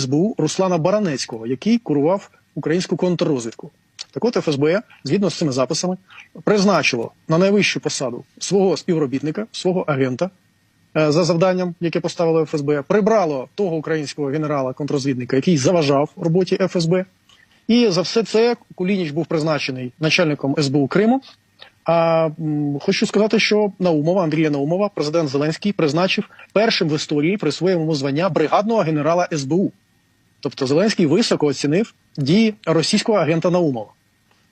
СБУ Руслана Баранецького, який курував українську контррозвідку. Так от ФСБ, згідно з цими записами, призначило на найвищу посаду свого співробітника, свого агента е, за завданням, яке поставило ФСБ, прибрало того українського генерала-контррозвідника, який заважав роботі ФСБ. І за все це Кулініч був призначений начальником СБУ Криму. А хочу сказати, що Наумова, Андрія Наумова, президент Зеленський призначив першим в історії присвоїв йому звання бригадного генерала СБУ. Тобто Зеленський високо оцінив дії російського агента Наумова.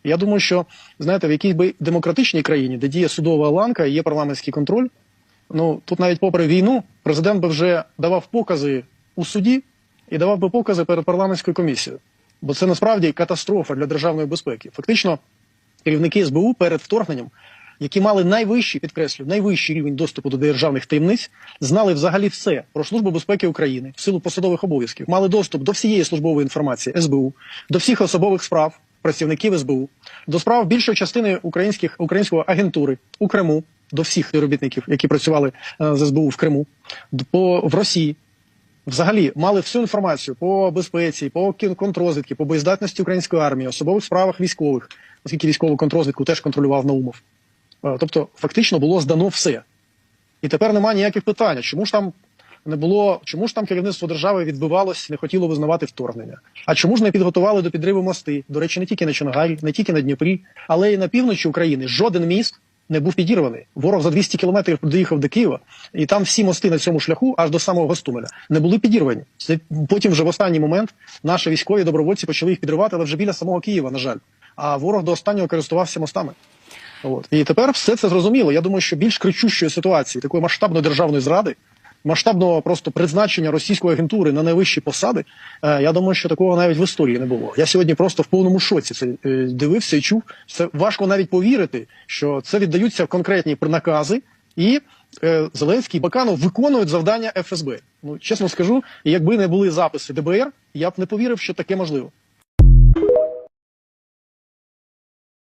Я думаю, що знаєте, в якійсь би демократичній країні, де діє судова ланка і є парламентський контроль, ну тут навіть попри війну, президент би вже давав покази у суді і давав би покази перед парламентською комісією. Бо це насправді катастрофа для державної безпеки. Фактично, керівники СБУ перед вторгненням, які мали найвищий, підкреслю, найвищий рівень доступу до державних таємниць, знали взагалі все про Службу безпеки України в силу посадових обов'язків, мали доступ до всієї службової інформації СБУ, до всіх особових справ працівників СБУ, до справ більшої частини українських української агентури у Криму, до всіх співробітників, які працювали е, з СБУ в Криму, по в Росії, взагалі мали всю інформацію по безпеці, по контррозвідки, по боєздатності української армії, особових справах військових, оскільки військову контррозвідку теж контролював Наумов. Е, Тобто, фактично було здано все. І тепер немає ніяких питань. Чому ж там не було, чому ж там керівництво держави відбивалось, не хотіло визнавати вторгнення? А чому ж не підготували до підриву мости? До речі, не тільки на Чонгарі, не тільки на Дніпрі, але й на півночі України жоден міст не був підірваний. Ворог за 200 кілометрів доїхав до Києва, і там всі мости на цьому шляху, аж до самого Гостомеля, не були підірвані. Це потім вже в останній момент наші військові добровольці почали їх підривати, але вже біля самого Києва, на жаль. А ворог до останнього користувався мостами. От. І тепер все це зрозуміло. Я думаю, що більш кричущої ситуації, такої масштабної державної зради, масштабного просто призначення російської агентури на найвищі посади, е, я думаю, що такого навіть в історії не було. Я сьогодні просто в повному шоці це е, дивився і чув. Це важко навіть повірити, що це віддаються конкретні накази, і е, Зеленський і Баканов виконують завдання ФСБ. Ну чесно скажу, якби не були записи ДБР, я б не повірив, що таке можливо.